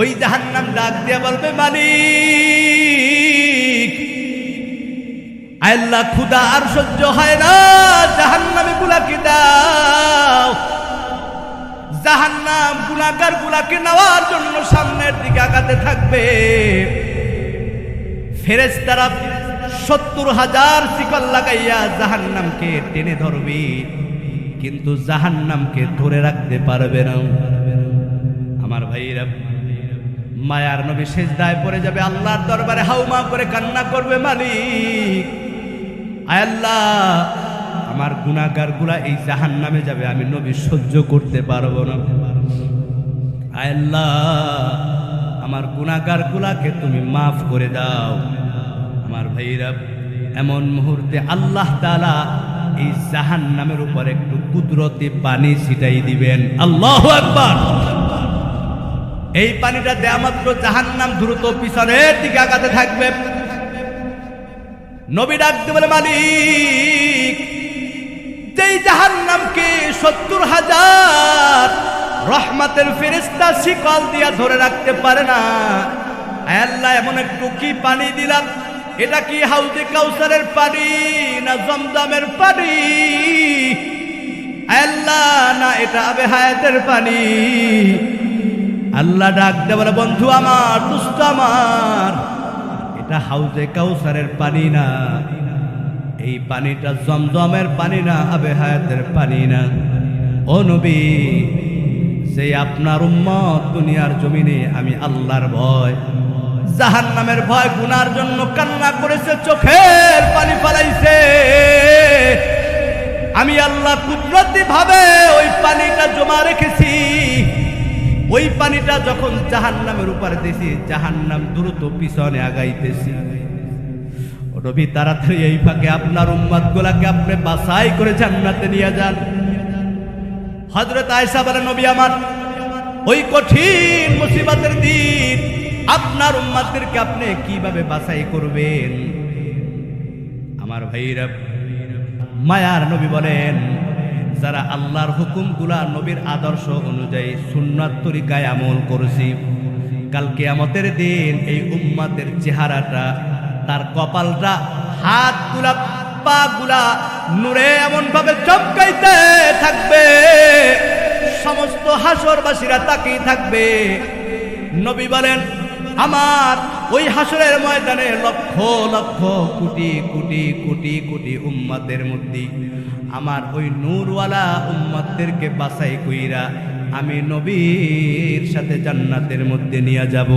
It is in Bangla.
ওই জাহান্নাম ডাক দিয়ে বলবে, মালিক, আল্লাহ খুদা আর সহ্য হয় না, জাহান্নামে গুলাকে দাও। জাহান্নাম গুলাকার গুলাকে নেওয়ার জন্য সামনের দিকে আগাতে থাকবে। ফেরেস্তারা সত্তর হাজার শিকল লাগাইয়া জাহান্নামকে টেনে ধরবে, কিন্তু জাহান্নামকে ধরে রাখতে পারবে না। আমার ভাইরা মায়ার নবী শেষ দায় পড়ে যাবে, আল্লাহর দরবারে হাউমা করে কান্না করবে মালিক। আল্লাহ, আমার গুণাগারগুলা এই জাহান নামে যাবে, আমি নবী সহ্য করতে পারব না। আল্লাহ, আমার গুণাগার গুলাকে তুমি মাফ করে দাও। আমার ভাইরা, এমন মুহূর্তে আল্লাহ তাআলা এই জাহান নামের উপর একটু কুদরতি পানি ছিটাই দিবেন। আল্লাহ একবার এই পানিটা দেয়া মাত্র জাহান নাম দ্রুত পিছনের দিকে আগাতে থাকবে। নবী ডাকতে বলে মালিক, যেই জাহান নামকে সত্তর হাজার রহমাতের ফেরিস্তা শিকল দিয়া ধরে রাখতে পারে না আল্লাহ, এমন একটু কি পানি দিলাম? এটা কি হাউজে কাউসারের পানি না জমজমের পানি? আল্লাহ, না এটা আবে হায়াতের পানি। আল্লাহ ডাক বলে, বন্ধু আমার, দুষ্ট আমার। এটা হাউজে কাউসারের পানি না। এই পানিটা জমজমের পানি না, আবে হায়াতের পানি না। ও নবী যে আপনার উম্মত দুনিয়ার জমিনে আমি আল্লাহর ভয়। জাহান নামের ভয় গুনার জন্য কান্না করেছে, চোখের পানি ফালাইছে। আমি আল্লাহ কুদরতি ভাবে ওই পানিটা জমা রেখেছি। ওই পানিটা যখন জাহান নামের উপরে দিয়েছি জাহান নাম দ্রুত পিছনে আগাইতেছি। রবি তাড়াতাড়ি এই ফাঁকে আপনার উম্মাদ গুলাকে আপনি বাসাই করে জান্নাতে নিয়ে যান। হজরত আয়সা বলে, নবী আমার, ওই কঠিন মুসিবতের দিন আপনার উম্মাদদেরকে আপনি কীভাবে বাসাই করবেন? আমার ভাইরা, মায়ার নবী বলেন যারা আল্লাহর হুকুমগুলা নবীর আদর্শ অনুযায়ী সুন্নাত তরিকায় আমল করেছি, কাল কেয়ামতের দিন এই উম্মাদের চেহারাটা, তার কপালটা হাত হাতগুলা, পাগুলা নূরে এমন ভাবে চমকাইতে থাকবে। সমস্ত হাসরবাসীরা তাকিয়ে থাকবে। নবী বলেন, আমার ওই হাসরের ময়দানে লক্ষ লক্ষ কোটি কোটি কোটি কোটি উম্মাদের মধ্যে আমার ওই নূরওয়ালা উম্মাদেরকে বাসাই কইরা আমি নবীর সাথে জান্নাতের মধ্যে নিয়ে যাব।